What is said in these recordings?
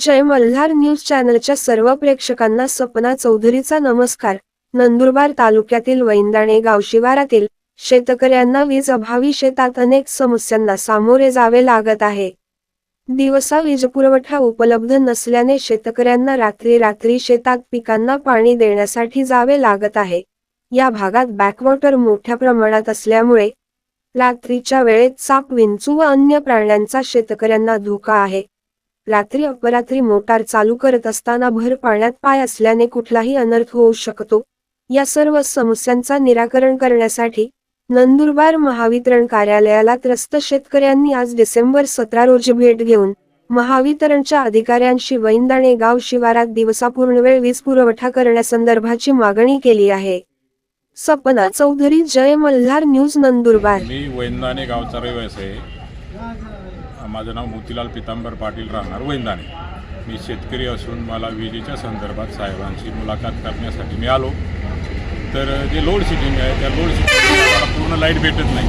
जय Malhar news चॅनलच्या सर्व प्रेक्षकांना सपना चौधरीचा नमस्कार. नंदुरबार तालुक्यातील वैंदाणे गाव शिवारातील शेतकऱ्यांना वीज अभावी शेतात अनेक समस्यांना सामोरे जावे लागत आहे. दिवसा वीज पुरवठा उपलब्ध नसल्याने शेतकऱ्यांना रात्री रात्री शेतात पिकांना पाणी देण्यासाठी जावे लागत आहे. या भागात बॅकवॉटर मोठ्या प्रमाणात असल्यामुळे रात्रीच्या वेळेत साप विंचू व अन्य प्राण्यांचा शेतकऱ्यांना धोका आहे. रात्री अपरात्री मोटार चालू करत असताना भर पाण्यात पाय असल्याने कुठलाही अनर्थ होऊ शकतो. या सर्व समस्यांचा निराकरण करण्यासाठी नंदुरबार महावितरण कार्यालयाला त्रस्त शेतकऱ्यांनी आज डिसेंबर सतरा रोजी भेट घेऊन महावितरणच्या अधिकाऱ्यांशी वैंदाणे गाव शिवारात दिवसापूर्ण वेळ वीज पुरवठा करण्यासंदर्भाची मागणी केली आहे. सपना चौधरी जय मल्हार न्यूज नंदुरबार. मी वैंदाणे गावचा रहिवासी आहे. माझं नाव मोतीलाल पितांबर पाटील राहणार वैंदाणे. मी शेतकरी असून मला विजेच्या संदर्भात साहेबांची मुलाखत करण्यासाठी मी आलो तर जे लोड शेडिंग आहे त्या लोड शेडिंग मला पूर्ण लाइट भेटत नाही.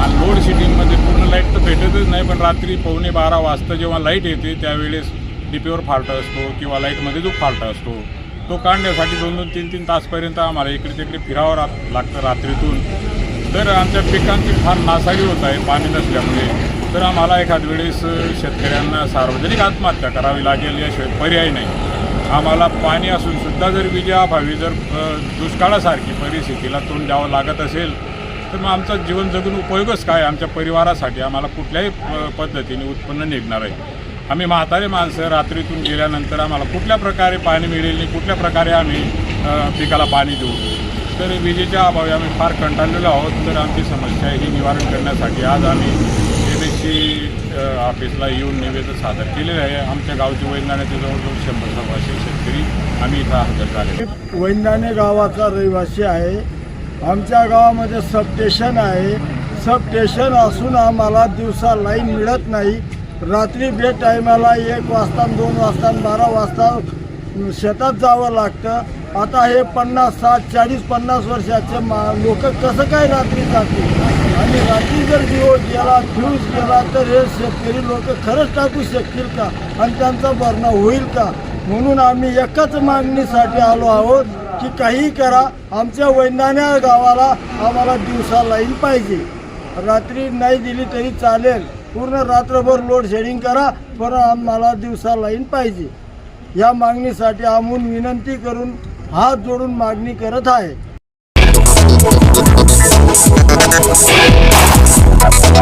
आणि लोड शेडिंगमध्ये पूर्ण लाइट तर भेटतच नाही पण रात्री पावणे बारा वाजता जेव्हा लाइट येते त्यावेळेस डीपीवर फाल्ट असतो किंवा लाईटमध्ये जो फाल्ट असतो तो काढण्यासाठी दोन दोन तीन तीन तासपर्यंत आम्हाला इकडे तिकडे फिरावं रा- लागतं रात्रीतून. तर आमच्या पिकांची फार नासाडी होत आहे पाणी नसल्यामुळे. तर आम्हाला एखाद वेळेस शेतकऱ्यांना सार्वजनिक आत्महत्या करावी लागेल याशिवाय पर्याय नाही. आम्हाला पाणी असून सुद्धा जर विजयाभावी जर दुष्काळासारखी परिस्थितीला तोंड द्यावं लागत असेल तर मग आमचा जीवन जगून उपयोगच काय? आमच्या परिवारासाठी आम्हाला कुठल्याही पद्धतीने उत्पन्न निघणार आहे. आम्ही म्हातारे माणसं रात्रीतून गेल्यानंतर आम्हाला कुठल्या प्रकारे पाणी मिळेल आणि कुठल्या प्रकारे आम्ही पिकाला पाणी देऊ? तर विजेच्या अभावी आम्ही फार कंटाळलेलो आहोत तर आमची समस्या ही निवारण करण्यासाठी आज आम्ही एम ऑफिसला येऊन निवेदन सादर केलेलं आहे. आमच्या गावचे वैज्ञानिक जवळजवळ शंभर सव्वाशे शेतकरी आम्ही इथं हजर झाले वैंदाणे गावाचा रहिवासी आहे. आमच्या गावामध्ये सबस्टेशन आहे. सबस्टेशन असून आम्हाला दिवसा लाईन मिळत नाही. रात्री बे टायमाला एक वाजता दोन वाजता बारा वाजता शेतात जावं लागतं. आता हे पन्नास साठ चाळीस पन्नास वर्षाचे मा लोक कसं काय रात्री जातील? आणि रात्री जर दिवस गेला फ्यूज गेला तर हे शेतकरी लोक खरंच टाकू शकतील का? आणि त्यांचा भरणा होईल का? म्हणून आम्ही एकच मागणीसाठी आलो आहोत की काही करा. आमच्या वैनाण्या गावाला आम्हाला दिवसा लाईन पाहिजे. रात्री नाही दिली तरी चालेल. पूर्ण रात्रभर लोड शेडिंग करा पण आम्हाला दिवसा लाईन पाहिजे. या मागणीसाठी आम्ही विनंती करून हात जोडून मागणी करत आहे. Thank you.